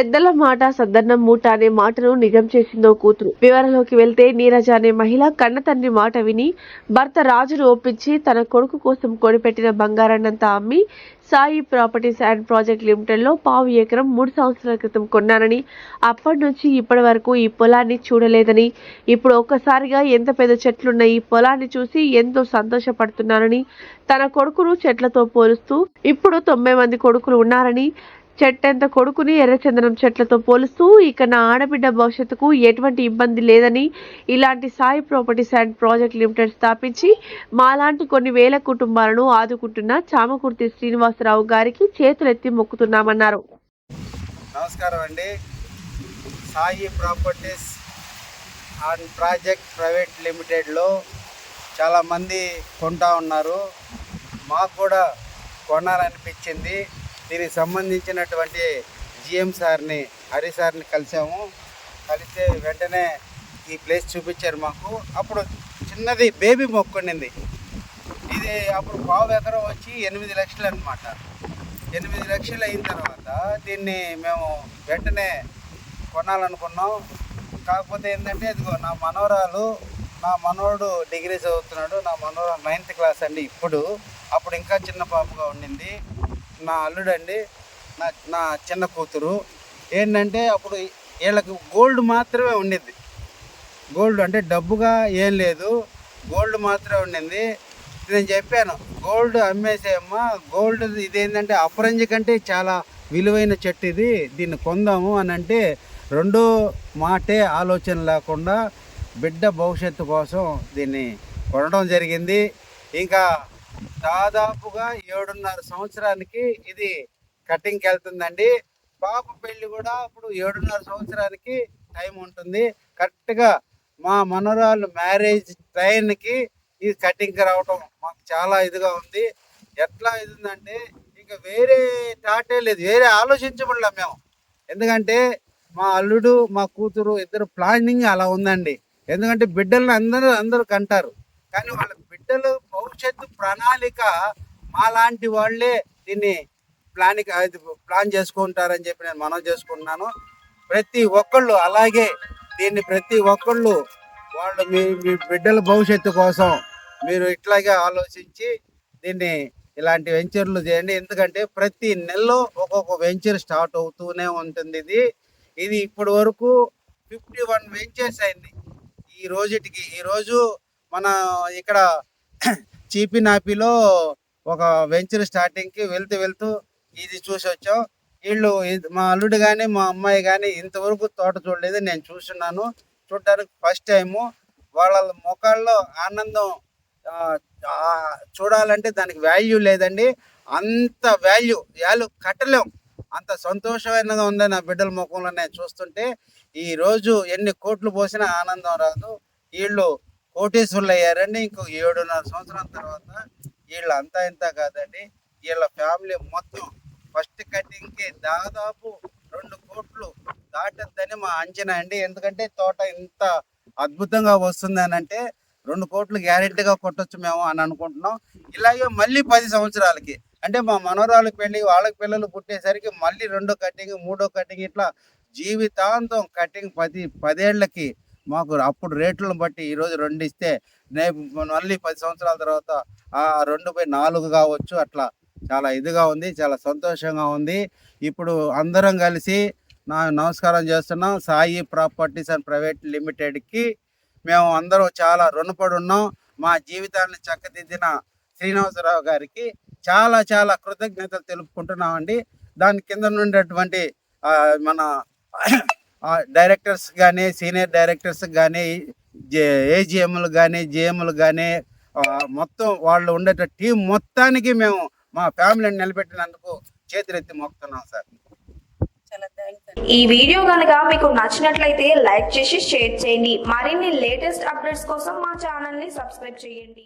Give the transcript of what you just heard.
పెద్దల మాట సద్దన్నం మూట అనే మాటను నిజం చేసిందో కూతురు. వివరంలోకి వెళ్తే నీరజ అనే మహిళ కన్న తండ్రి మాట విని భర్త రాజును ఒప్పించి తన కొడుకు కోసం కొనిపెట్టిన బంగారాన్నంతా అమ్మి సాయి ప్రాపర్టీస్ అండ్ ప్రాజెక్ట్ లిమిటెడ్లో పావు ఎకరం మూడు సంవత్సరాల క్రితం కొన్నానని అప్పటి నుంచి ఇప్పటి వరకు ఈ పొలాన్ని చూడలేదని ఇప్పుడు ఒక్కసారిగా ఎంత పెద్ద చెట్లున్న ఈ పొలాన్ని చూసి ఎంతో సంతోషపడుతున్నానని తన కొడుకును చెట్లతో పోలుస్తూ ఇప్పుడు తొంభై మంది కొడుకులు ఉన్నారని చెట్టంత కొడుకుని ఎర్రచందనం చెట్లతో పోలుస్తూ ఇక నా ఆడబిడ్డ భవిష్యత్తుకు ఎటువంటి ఇబ్బంది లేదని ఇలాంటి Sai properties and project limited స్థాపించి మాలాంటి కొన్ని వేల కుటుంబాలను ఆదుకుంటున్న చామకుర్తి శ్రీనివాసరావు గారికి చేతులెత్తి మొక్కుతున్నామన్నారు. నమస్కారం అండి. Sai properties and project private లిమిటెడ్లో చాలామంది కొంటా ఉన్నారు. మాకు కూడా కొనాలనిపించింది. దీనికి సంబంధించినటువంటి జిఎం సార్ని హరి సార్ని కలిసాము. కలిస్తే వెంటనే ఈ ప్లేస్ చూపించారు మాకు. అప్పుడు చిన్నది బేబీ మొక్కుండింది ఇది అప్పుడు పావు ఎకరం వచ్చి ఎనిమిది లక్షలు అనమాట ఎనిమిది లక్షలు అయిన తర్వాత దీన్ని మేము వెంటనే కొనాలనుకున్నాం. కాకపోతే ఏంటంటే ఇదిగో నా మనవరాలు నా మనవడు డిగ్రీ చదువుతున్నాడు నా మనవరాలు నైన్త్ క్లాస్ అండి ఇప్పుడు. అప్పుడు ఇంకా చిన్న పాపగా ఉండింది. నా అల్లుడు అండి నా నా చిన్న కూతురు. ఏంటంటే అప్పుడు వీళ్ళకి గోల్డ్ మాత్రమే ఉండింది. గోల్డ్ అంటే డబ్బుగా ఏం లేదు. గోల్డ్ మాత్రమే ఉండింది. నేను చెప్పాను గోల్డ్ అమ్మేసేయమ్మా గోల్డ్ ఇది ఏంటంటే అపరంజి కంటే చాలా విలువైన చెట్టు ఇది. దీన్ని కొందాము అని అంటే రెండో మాటే ఆలోచన లేకుండా బిడ్డ భవిష్యత్తు కోసం దీన్ని కొనడం జరిగింది. ఇంకా దాదాపుగా ఏడున్నర సంవత్సరానికి ఇది కటింగ్కి వెళ్తుందండి. పాప పెళ్ళి కూడా అప్పుడు ఏడున్నర సంవత్సరానికి టైం ఉంటుంది. కరెక్ట్గా మా మనరాలు మ్యారేజ్ టైంకి ఇది కటింగ్కి రావటం మాకు చాలా ఇదిగా ఉంది. ఎట్లా ఇది ఉందంటే ఇంకా వేరే టాటే లేదు. వేరే ఆలోచించబడలే మేము. ఎందుకంటే మా అల్లుడు మా కూతురు ఇద్దరు ప్లానింగ్ అలా ఉందండి. ఎందుకంటే బిడ్డలను అందరూ అందరూ కంటారు. కానీ వాళ్ళ బిడ్డలు భవిష్యత్తు ప్రణాళిక మాలాంటి వాళ్ళే దీన్ని ప్లానింగ్ అది ప్లాన్ చేసుకుంటారని చెప్పి నేను మనం చేసుకుంటున్నాను. ప్రతి ఒక్కళ్ళు అలాగే దీన్ని ప్రతి ఒక్కళ్ళు వాళ్ళు మీ మీ బిడ్డల భవిష్యత్తు కోసం మీరు ఇట్లాగే ఆలోచించి దీన్ని ఇలాంటి వెంచర్లు చేయండి. ఎందుకంటే ప్రతి నెలలో ఒక్కొక్క వెంచర్ స్టార్ట్ అవుతూనే ఉంటుంది ఇది. ఇది ఇప్పటి వరకు ఫిఫ్టీ వన్ వెంచర్స్ అయింది. ఈ రోజుటికి ఈరోజు మన ఇక్కడ చీపినాపిలో ఒక వెంచర్ స్టార్టింగ్కి వెళ్తూ వెళ్తూ ఇది చూసి వచ్చాం. వీళ్ళు ఇది- మా అల్లుడు కానీ మా అమ్మాయి కానీ ఇంతవరకు తోట చూడలేదు. నేను చూస్తున్నాను. చూడడానికి ఫస్ట్ టైము. వాళ్ళ ముఖాల్లో ఆనందం చూడాలంటే దానికి వాల్యూ లేదండి. అంత వాల్యూ వాల్యూ కట్టలేం. అంత సంతోషమైనగా ఉంది నా బిడ్డల ముఖంలో నేను చూస్తుంటే. ఈరోజు ఎన్ని కోట్లు పోసినా ఆనందం రాదు. వీళ్ళు కోటేశ్వర్లు అయ్యారండి ఇంకో ఏడున్నర సంవత్సరాల తర్వాత వీళ్ళు అంతా ఇంత కాదండి. వీళ్ళ ఫ్యామిలీ మొత్తం ఫస్ట్ కటింగ్కి దాదాపు రెండు కోట్లు దాటద్దని మా అంచనా అండి. ఎందుకంటే తోట ఇంత అద్భుతంగా వస్తుంది అని అంటే రెండు కోట్లు గ్యారెంటీగా కొట్టొచ్చు మేము అని అనుకుంటున్నాం. ఇలాగే మళ్ళీ పది సంవత్సరాలకి అంటే మా మనోరాలకు పెళ్ళి వాళ్ళకి పిల్లలు పుట్టేసరికి మళ్ళీ రెండో కటింగ్ మూడో కటింగ్ ఇట్లా జీవితాంతం కటింగ్ పది పదేళ్ళకి మాకు అప్పుడు రేట్లను బట్టి ఈరోజు రెండు ఇస్తే రేపు మళ్ళీ పది సంవత్సరాల తర్వాత ఆ రెండు బై నాలుగు కావచ్చు. అట్లా చాలా ఇదిగా ఉంది చాలా సంతోషంగా ఉంది. ఇప్పుడు అందరం కలిసి నా నమస్కారం చేస్తున్నాం. సాయి ప్రాపర్టీస్ అండ్ ప్రైవేట్ లిమిటెడ్కి మేము అందరం చాలా రుణపడి ఉన్నాం మా జీవితాన్ని చక్కదిద్దిన శ్రీనివాసరావు గారికి చాలా చాలా కృతజ్ఞతలు తెలుపుకుంటున్నామండి. దాని కింద నుండి మన డైరెక్టర్స్ కానీ సీనియర్ డైరెక్టర్స్ కానీ ఏజిఎంలు కానీ జిఎంలు కానీ మొత్తం వాళ్ళు ఉండే టీం మొత్తానికి మేము మా ఫ్యామిలీని నిలబెట్టినందుకు చేతులెత్తి మొక్కుతున్నాం సార్. ఈ వీడియో కనుక మీకు నచ్చినట్లయితే లైక్ చేసి షేర్ చేయండి. మరిన్ని లేటెస్ట్ అప్డేట్స్ కోసం మా ఛానల్ని సబ్స్క్రైబ్ చేయండి.